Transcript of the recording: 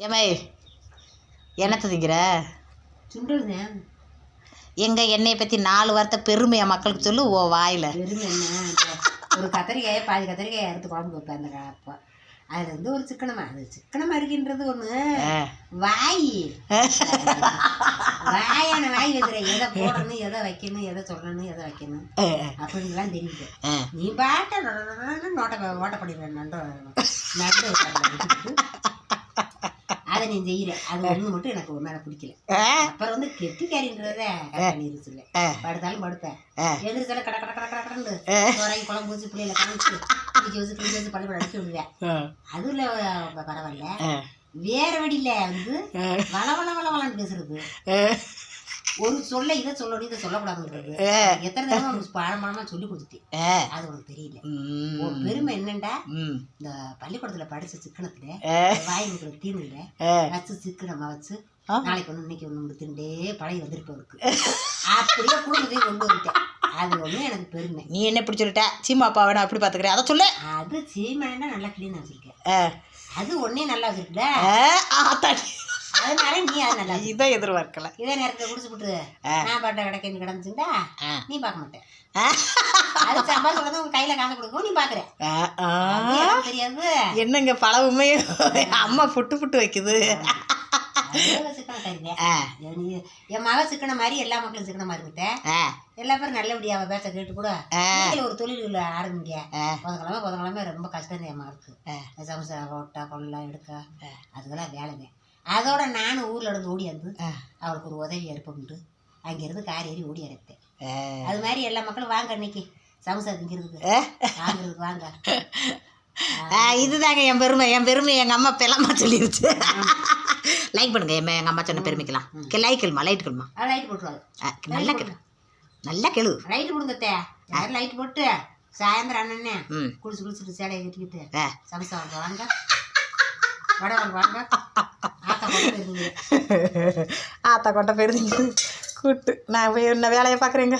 ஏம்மை என்னத்தை திங்கிற சுண்டல்தான் எங்க என்னைய பற்றி நாலு வார்த்தை பெருமையா மக்களுக்கு சொல்லு ஓ வாயில். வெறும் என்ன? ஒரு கத்திரிக்காயை பாதி கத்திரிக்காயை அறுத்து குழம்பு வைப்பேன் அந்த அப்போ. அதுல இருந்து ஒரு சிக்கனமா அது சிக்கனமா இருக்குன்றது ஒண்ணு. வாய். வாயான வாய் வைக்கிற எதை போடணும் எதை வைக்கணும் எதை சொல்லணும் எதை வைக்கணும். அப்படின்லாம் தெரியுது. நீ பாட்ட நோட்ட ஓட்ட பண்ணிடுற நண்டு நண்டு அதை நீ செய்யற அது ஒண்ணு மட்டும் எனக்கு ஒரு மேல பிடிக்கல. அப்புறம் வந்து கெட்டிக்காரின்றத பண்ணிருச்சுல படுத்தாலும் படுப்பேன். எந்திரிச்சாலும் கட கட கட கட கடந்து உரைக்கு குழம்பு வச்சு பிள்ளைகளை குடிக்க வச்சு குடிக்க வச்சு பள்ளிக்கூடம் அடிச்சு விடுவேன். அதுல பரவாயில்ல. வேற வழியில வந்து வள வள வள வளன்னு பேசுறது. ஒரு சொல்ல இதை சொல்லணும் இதை சொல்லக்கூடாதுன்றது எத்தனை தடவை உனக்கு பாடமானமா சொல்லி கொடுத்துட்டேன் அது உனக்கு தெரியல. உன் பெருமை என்னண்டா? இந்த பள்ளிக்கூடத்துல படிச்ச சிக்கனத்துல வாய் முக்கிற தீனுல வச்சு சிக்கனமா வச்சு நாளைக்கு ஒண்ணு இன்னைக்கு ஒண்ணு திண்டே பழைய வந்திருப்ப இருக்கு அப்படியே குடும்பத்தையும் கொண்டு வந்துட்டேன். அது ஒண்ணு எனக்கு பெருமை. நீ என்ன இப்படி சொல்லிட்ட? சீமா அப்பா வேணா அப்படி பார்த்துக்கிறேன் அதை சொல்லு. அது சீமனா நல்லா கிளீனா வச்சிருக்கேன். அது ஒன்னே நல்லா வச்சிருக்கல நீ நல்லா. இதை எதிர்பார்க்கல. இதே நேரத்தை குடிச்சு விட்டு நான் பாட்ட கிடைக்க கிடந்துச்சுண்டா. நீ பார்க்க மாட்டேன். அது சம்பா சொல்றது உங்க கையில காசு கொடுக்கும் நீ பாக்குற தெரியாது. என்னங்க பல உண்மையும் அம்மா புட்டு புட்டு வைக்குது. என் மக சிக்கன மாதிரி எல்லா மக்களும் சிக்கனமா இருக்கிட்ட ஆ, எல்லா பேரும் நல்லபடியா அவ பேச கேட்டு கூட ஒரு தொழில் ஆரம்பிங்க. புதன்கிழமை புதன்கிழமை ரொம்ப கஷ்டம் ஏமா இருக்கு சமசா ஓட்டா கொள்ளலாம் எடுக்க. அதுக்கெல்லாம் வேலைங்க. அதோட நானும் ஊர்ல இருந்து ஓடியாந்து ஆ. அவளுக்கு ஒரு உதவி எடுப்போம்ட்டு அங்கிருந்து கார் ஏறி ஓடி இறப்பேன். அது மாதிரி எல்லா மக்களும் வாங்க அன்னைக்கு. சமசா திங்கிறதுக்கு. வாங்குறதுக்கு வாங்க. இதுதாங்க என் பெருமை. என் பெருமை எங்கள் அம்மா பெலம்மா சொல்லிருச்சு. லைக் பண்ணுங்க. என் எங்கள் அம்மா சொன்ன பெருமைக்கலாம் லைக் கேளுமா லைட் கேளுமா லைட் போட்டுருவாங்க. நல்லா கேளு நல்லா கேளு லைட் கொடுங்கத்தே யாரும் லைட் போட்டு சாயந்தரம் அண்ணனே ம். குளிச்சு குளிச்சுட்டு சேலையை கட்டிக்கிட்டு. சமசா வாங்க வாங்க. வடை வாங்க வாங்க. ஆத்தா கொண்ட இருக்குது கொட்டை போயிருந்தீங்க கூட்டு. நான் போய் என்ன வேலையை பார்க்குறேங்க?